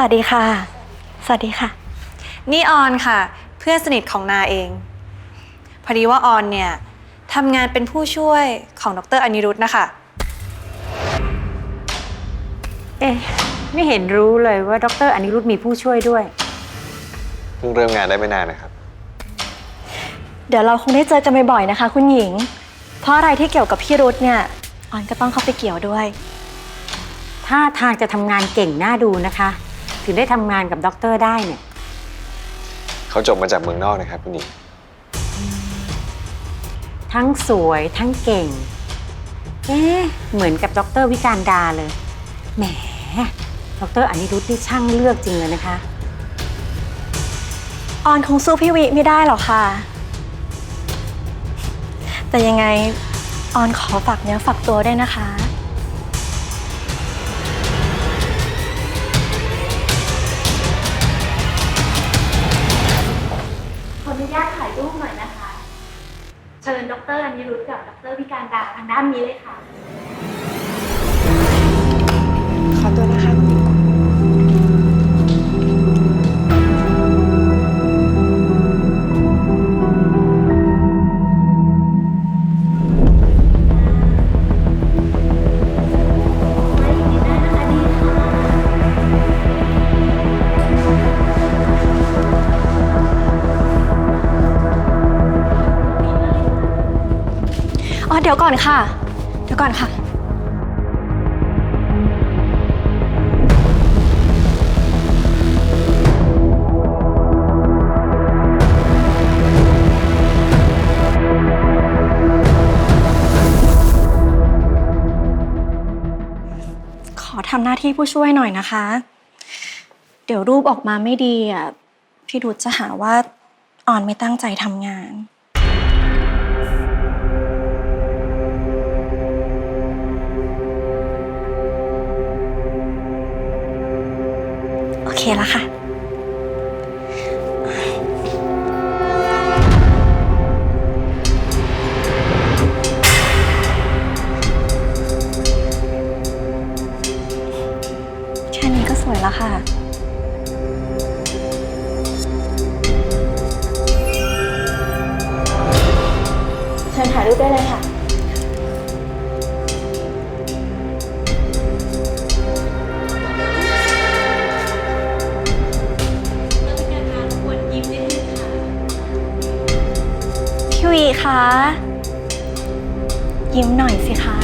สวัสดีค่ะ สวัสดีค่ะ นี่ออนค่ะ เพื่อนสนิทของนาเอง พอดีว่าออนเนี่ยทำงานเป็นผู้ช่วยของดรอนิรุธนะคะ เอ๊ะไม่เห็นรู้เลยว่าดรอนิรุธมีผู้ช่วยด้วย เพิ่งเริ่มงานได้ไม่นานนะครับ เดี๋ยวเราคงได้เจอกันบ่อยๆนะคะ คุณหญิง เพราะอะไรที่เกี่ยวกับพี่รุธเนี่ยออนก็ต้องเข้าไปเกี่ยวด้วย ถ้าทางจะทำงานเก่งน่าดูนะคะ ถึงได้ทำงานกับด็อกเตอร์ได้เนี่ยเขาจบมาจากเมืองนอกนะครับคุณหญิงทั้งสวยทั้งเก่ง เอ๊ะเหมือนกับด็อกเตอร์วิการดาเลย แหมด็อกเตอร์อนิรุธนี่ช่างเลือกจริงเลยนะคะ ออนคงสู้พี่วิไม่ได้หรอกค่ะ แต่ยังไงออนขอฝากเนื้อฝากตัวด้วยนะคะ รูปหน่อยนะคะ เชิญดรอนิรุธกับดรวิการดาทางด้านนี้เลยค่ะ ขอตัวนะคะ ดี๋ยวก่อนค่ะ เดี๋ยวก่อนค่ะ ขอทำหน้าที่ผู้ช่วยหน่อยนะคะ เดี๋ยวรูปออกมาไม่ดีอะ พี่ดุจจะหาว่าอ่อนไม่ตั้งใจทำงาน แล้วค่ะ แค่นี้ก็สวยแล้วค่ะ บีคะ ยิ้มหน่อยสิคะ